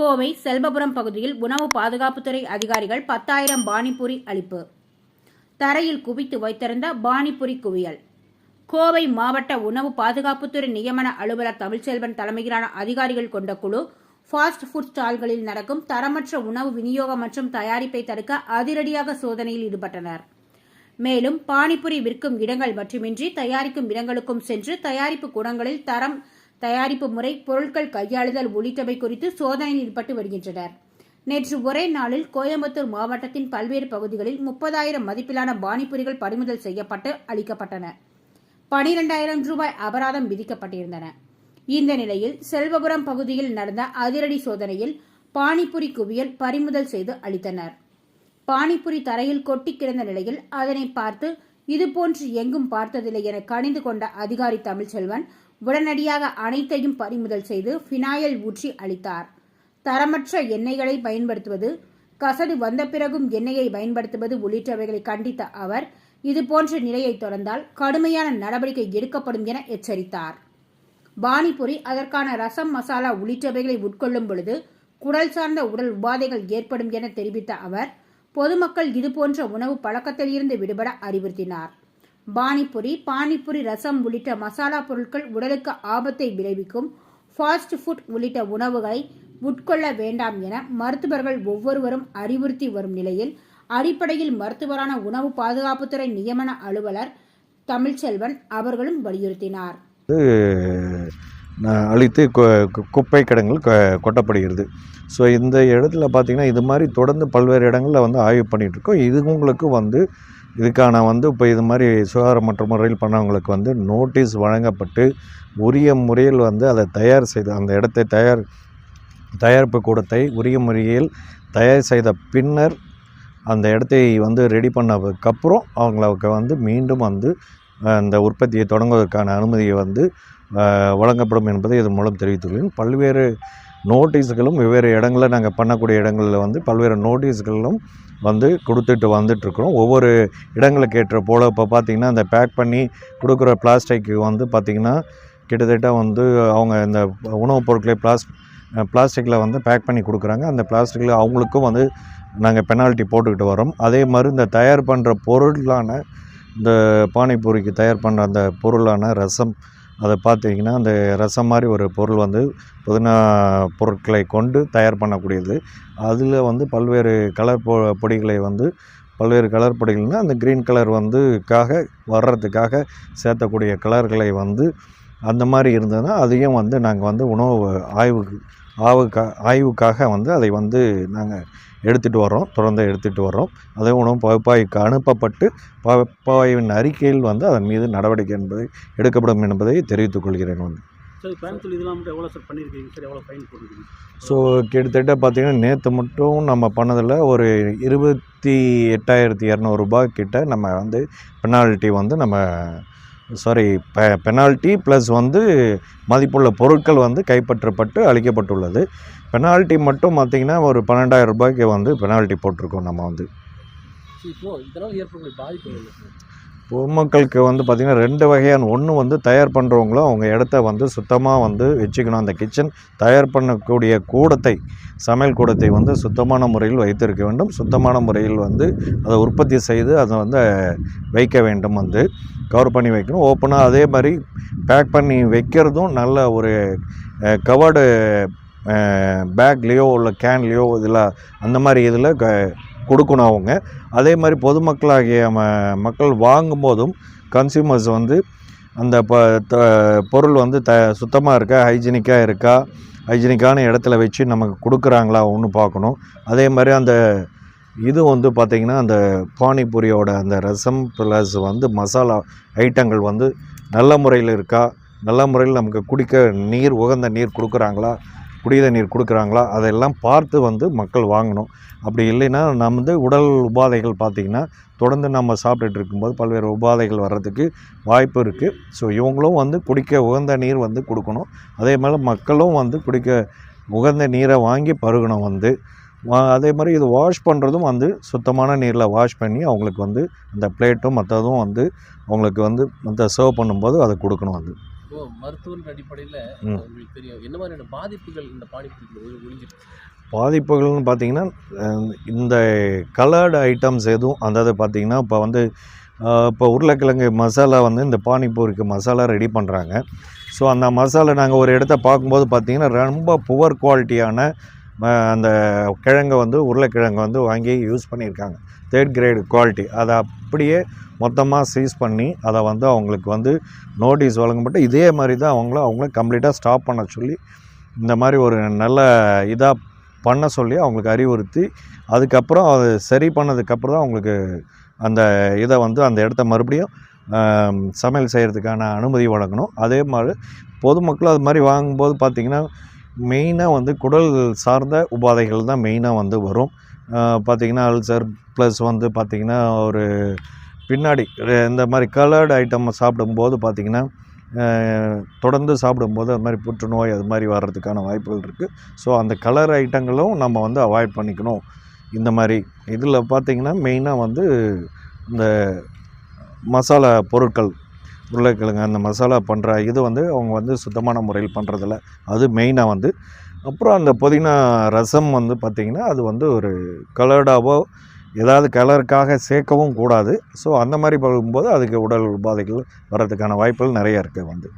கோவை செல்வபுரம் பகுதியில் உணவு பாதுகாப்புத்துறை அதிகாரிகள் பத்தாயிரம் பானிபூரி அளிப்பு. தரையில் குவித்து வைத்திருந்த பானிபூரி குவியல். கோவை மாவட்ட உணவு பாதுகாப்புத்துறை நியமன அலுவலர் தமிழ்ச்செல்வன் தலைமையிலான அதிகாரிகள் கொண்ட குழு ஃபாஸ்ட் ஃபுட் ஸ்டால்களில் நடக்கும் தரமற்ற உணவு விநியோகம் மற்றும் தயாரிப்பை தடுக்க அதிரடியாக சோதனையில் ஈடுபட்டனர். மேலும் பானிபுரி விற்கும் இடங்கள் மட்டுமின்றி தயாரிக்கும் இடங்களுக்கும் சென்று தயாரிப்பு கூடங்களில் தரம் தயாரிப்பு முறை பொருட்கள் கையாளுதல் உள்ளிட்டவை குறித்து சோதனையில் ஈடுபட்டு வருகின்றனர். நேற்று ஒரே நாளில் கோயம்புத்தூர் மாவட்டத்தின் பல்வேறு பகுதிகளில் முப்பதாயிரம் மதிப்பிலான பானிபுரிகள் பறிமுதல் செய்யப்பட்டு அளிக்கப்பட்டன. பனிரெண்டாயிரம் ரூபாய் அபராதம் விதிக்கப்பட்டிருந்தன. இந்த நிலையில் செல்வபுரம் பகுதியில் நடந்த அதிரடி சோதனையில் பானிபுரி குவியல் பறிமுதல் செய்து அளித்தனர். பானிபுரி தரையில் கொட்டி கிடந்த நிலையில் அதனை பார்த்து இதுபோன்று எங்கும் பார்த்ததில்லை என கணிந்து கொண்ட அதிகாரி தமிழ்ச்செல்வன் உடனடியாக அனைத்தையும் பறிமுதல் செய்து ஃபினாயில் ஊற்றி அளித்தார் தரமற்ற எண்ணெய்களை பயன்படுத்துவது கசடு வந்த பிறகும் எண்ணெயை பயன்படுத்துவது உள்ளிட்டவைகளை கண்டித்த அவர் இதுபோன்ற நிலையை தொடர்ந்தால் கடுமையான நடவடிக்கை எடுக்கப்படும் என எச்சரித்தார். பானிபுரி அதற்கான ரசம் மசாலா உள்ளிட்டவைகளை உட்கொள்ளும் பொழுது குடல் சார்ந்த உடல் உபாதைகள் ஏற்படும் என தெரிவித்த அவர் பொதுமக்கள் இதுபோன்ற உணவு பழக்கத்தில் இருந்து விடுபட அறிவுறுத்தினார். பானிபுரி பானிபுரி ரசம் உள்ளிட்ட மசாலா பொருட்கள் உடலுக்கு ஆபத்தை விளைவிக்கும். ஃபாஸ்ட் ஃபுட் உள்ளிட்ட உணவுகளை உட்கொள்ள வேண்டாம் என மருத்துவர்கள் ஒவ்வொருவரும் அறிவுறுத்தி வரும் நிலையில் அடிப்படையில் மருத்துவரான உணவு பாதுகாப்புத்துறை நியமன அலுவலர் தமிழ்ச்செல்வன் அவர்களும் வலியுறுத்தினார். அழித்து கு- குப்பை கிடங்கள் கொட்டப்படுகிறது. ஸோ இந்த இடத்துல பார்த்திங்கன்னா இது மாதிரி தொடர்ந்து பல்வேறு இடங்களில் வந்து ஆய்வு பண்ணிகிட்ருக்கோம் இது உங்களுக்கு வந்து இதுக்கான வந்து இப்போ இது மாதிரி சுகாதாரம் மற்ற முறையில் பண்ணவங்களுக்கு வந்து நோட்டீஸ் வழங்கப்பட்டு உரிய முறையில் வந்து அதை தயார் செய்து அந்த இடத்தை தயார் தயாரிப்பு கூடத்தை உரிய முறையில் தயார் செய்த பின்னர் அந்த இடத்தை வந்து ரெடி பண்ணதுக்கப்புறம் அவங்களுக்கு வந்து மீண்டும் வந்து அந்த உற்பத்தியை தொடங்குவதற்கான அனுமதியை வந்து வழங்கப்படும் என்பதை இதன் மூலம் தெரிவித்துள்ளேன். பல்வேறு நோட்டீஸ்களும் வெவ்வேறு இடங்களில் நாங்கள் பண்ணக்கூடிய இடங்களில் வந்து பல்வேறு நோட்டீஸ்களும் வந்து கொடுத்துட்டு வந்துட்டுருக்குறோம். ஒவ்வொரு இடங்களுக்கு ஏற்ற போல் இப்போ பார்த்திங்கன்னா அந்த பேக் பண்ணி கொடுக்குற பிளாஸ்டிக் வந்து பார்த்திங்கன்னா கிட்டத்தட்ட வந்து அவங்க இந்த உணவுப் பொருட்களை பிளாஸ் பிளாஸ்டிக்கில் வந்து பேக் பண்ணி கொடுக்குறாங்க. அந்த பிளாஸ்டிக்கில் அவங்களுக்கும் வந்து நாங்கள் பெனால்ட்டி போட்டுக்கிட்டு வரோம் அதே மாதிரி இந்த தயார் பண்ணுற பொருளான இந்த பானிபூரிக்கு தயார் பண்ணுற அந்த பொருளான ரசம் அதை பார்த்தீங்கன்னா அந்த ரசம் மாதிரி ஒரு பொருள் வந்து புதினா பொருட்களை கொண்டு தயார் பண்ணக்கூடியது. அதில் வந்து பல்வேறு கலர் பொ பொடிகளை வந்து பல்வேறு கலர் பொடிகள்னால் அந்த க்ரீன் கலர் வந்து காக வர்றதுக்காக சேர்த்தக்கூடிய கலர்களை வந்து அந்த மாதிரி இருந்ததுன்னா அதையும் வந்து நாங்கள் வந்து உணவு ஆய்வுக்கு ஆவுக்கா ஆய்வுக்காக வந்து அதை வந்து நாங்கள் எடுத்துகிட்டு வரோம் தொடர்ந்து எடுத்துகிட்டு வரோம் அதை உணவு பகுப்பாய்வுக்கு அனுப்பப்பட்டு பகுப்பாய்வின் அறிக்கையில் வந்து அதன் மீது நடவடிக்கை என்பதை எடுக்கப்படும் என்பதை தெரிவித்துக் கொள்கிறேன். வந்து ஸோ கிட்டத்தட்ட பார்த்திங்கன்னா நேற்று மட்டும் நம்ம பண்ணதில் ஒரு இருபத்தி எட்டாயிரத்தி இரநூறுபா கிட்ட நம்ம வந்து பெனால்ட்டி வந்து நம்ம சாரி பெ பெனால்ட்டி ப்ளஸ் வந்து மதிப்புள்ள பொருட்கள் வந்து கைப்பற்றப்பட்டு அளிக்கப்பட்டுள்ளது. பெனால்ட்டி மட்டும் பார்த்திங்கன்னா ஒரு பன்னெண்டாயிரம் ரூபாய்க்கு வந்து பெனால்ட்டி போட்டிருக்கோம் நம்ம வந்து. பொதுமக்களுக்கு வந்து பார்த்திங்கன்னா ரெண்டு வகையான. ஒன்று வந்து தயார் பண்ணுறவங்களும் அவங்க இடத்த வந்து சுத்தமாக வந்து வச்சுக்கணும். அந்த கிச்சன் தயார் பண்ணக்கூடிய கூடத்தை சமையல் கூடத்தை வந்து சுத்தமான முறையில் வைத்திருக்க வேண்டும். சுத்தமான முறையில் வந்து அதை உற்பத்தி செய்து அதை வந்து வைக்க வேண்டும் வந்து கவர் பண்ணி வைக்கணும். ஓப்பனாக அதே மாதிரி பேக் பண்ணி வைக்கிறதும் நல்ல ஒரு கவர்டு பேக்லேயோ இல்லை கேன்லேயோ இதில் அந்த மாதிரி இதில் க கொடுக்கணும் அவங்க. அதே மாதிரி பொதுமக்களாகிய மக்கள் வாங்கும்போதும் கன்சியூமர்ஸ் வந்து அந்த ப த பொருள் வந்து த சுத்தமாக இருக்கா ஹைஜீனிக்காக இருக்கா ஹைஜீனிக்கான இடத்துல வச்சு நமக்கு கொடுக்குறாங்களா ஒன்று பார்க்கணும். அதே மாதிரி அந்த இது வந்து பார்த்திங்கன்னா அந்த பானிபூரியோட அந்த ரசம் ப்ளஸ் வந்து மசாலா ஐட்டங்கள் வந்து நல்ல முறையில் இருக்கா நல்ல முறையில் நமக்கு குடிக்க நீர் உகந்த நீர் கொடுக்குறாங்களா குடித நீர் கொடுக்குறாங்களா? அதெல்லாம் பார்த்து வந்து மக்கள் வாங்கணும். அப்படி இல்லைன்னா நம்ம வந்து உடல் உபாதைகள் பார்த்திங்கன்னா தொடர்ந்து நம்ம சாப்பிட்டுட்டு இருக்கும்போது பல்வேறு உபாதைகள் வர்றதுக்கு வாய்ப்பு இருக்குது ஸோ இவங்களும் வந்து குடிக்க உகந்த நீர் வந்து கொடுக்கணும். அதே மாதிரி மக்களும் வந்து குடிக்க உகந்த நீரை வாங்கி பருகணும் வந்து. வா- அதே மாதிரி இது வாஷ் பண்ணுறதும் வந்து சுத்தமான நீரில் வாஷ் பண்ணி அவங்களுக்கு வந்து அந்த பிளேட்டும் மற்றதும் வந்து அவங்களுக்கு வந்து மற்ற சர்வ் பண்ணும்போது அதை கொடுக்கணும் வந்து. இப்போ மருத்துவன்ற அடிப்படையில். உங்களுக்கு தெரியும் என்ன மாதிரியான பாதிப்புகள் இந்த ஒளிஞ்சிருக்கு பாதிப்புகள்னு பார்த்தீங்கன்னா இந்த கலர்டு ஐட்டம்ஸ் எதுவும் அதாவது பார்த்தீங்கன்னா இப்போ வந்து இப்போ உருளைக்கிழங்கு மசாலா வந்து இந்த பானிபூரிக்கு மசாலா ரெடி பண்ணுறாங்க ஸோ அந்த மசாலா நாங்கள் ஒரு இடத்த பார்க்கும்போது பார்த்தீங்கன்னா ரொம்ப புவர் குவாலிட்டியான அந்த கிழங்கை வந்து உருளைக்கிழங்கு வந்து வாங்கி யூஸ் பண்ணியிருக்காங்க. தேர்ட் கிரேடு குவாலிட்டி அதை அப்படியே மொத்தமாக சீஸ் பண்ணி அதை வந்து அவங்களுக்கு வந்து நோட்டீஸ் வழங்கப்பட்டு இதே மாதிரி தான் அவங்களும் அவங்கள கம்ப்ளீட்டாக ஸ்டாப் பண்ண சொல்லி இந்த மாதிரி ஒரு நல்ல இதாக பண்ண சொல்லி அவங்களுக்கு அறிவுறுத்தி அதுக்கப்புறம் அது சரி பண்ணதுக்கப்புறம் தான் அவங்களுக்கு அந்த இதை வந்து அந்த இடத்த மறுபடியும் சமையல் செய்கிறதுக்கான அனுமதி வழங்கணும். அதே மாதிரி பொதுமக்கள் அது மாதிரி வாங்கும்போது பார்த்திங்கன்னா மெயினாக வந்து குடல் சார்ந்த உபாதைகள் தான் மெயினாக வந்து வரும். பார்த்திங்கன்னா அல்சர் ப்ளஸ் வந்து பார்த்திங்கன்னா ஒரு பின்னாடி இந்த மாதிரி கலர்டு ஐட்டம் சாப்பிடும்போது பார்த்திங்கன்னா தொடர்ந்து சாப்பிடும்போது அது மாதிரி புற்றுநோய் அது மாதிரி வர்றதுக்கான வாய்ப்புகள் இருக்குது ஸோ அந்த கலர் ஐட்டங்களும் நம்ம வந்து அவாய்ட் பண்ணிக்கணும். இந்த மாதிரி இதில் பார்த்திங்கன்னா மெயினாக வந்து இந்த மசாலா பொருட்கள் உருளைக்கிழங்கு அந்த மசாலா பண்ணுற இது வந்து அவங்க வந்து சுத்தமான முறையில் பண்ணுறதில்ல அது மெயினாக வந்து அப்புறம் அந்த புதினா ரசம் வந்து பார்த்திங்கன்னா அது வந்து ஒரு கலர்டாவோ ஏதாவது கலருக்காக சேர்க்கவும் கூடாது. ஸோ அந்த மாதிரி போகும்போது அதுக்கு உடல் உபாதைகள் வர்றதுக்கான வாய்ப்புகள் நிறைய இருக்குது வந்து.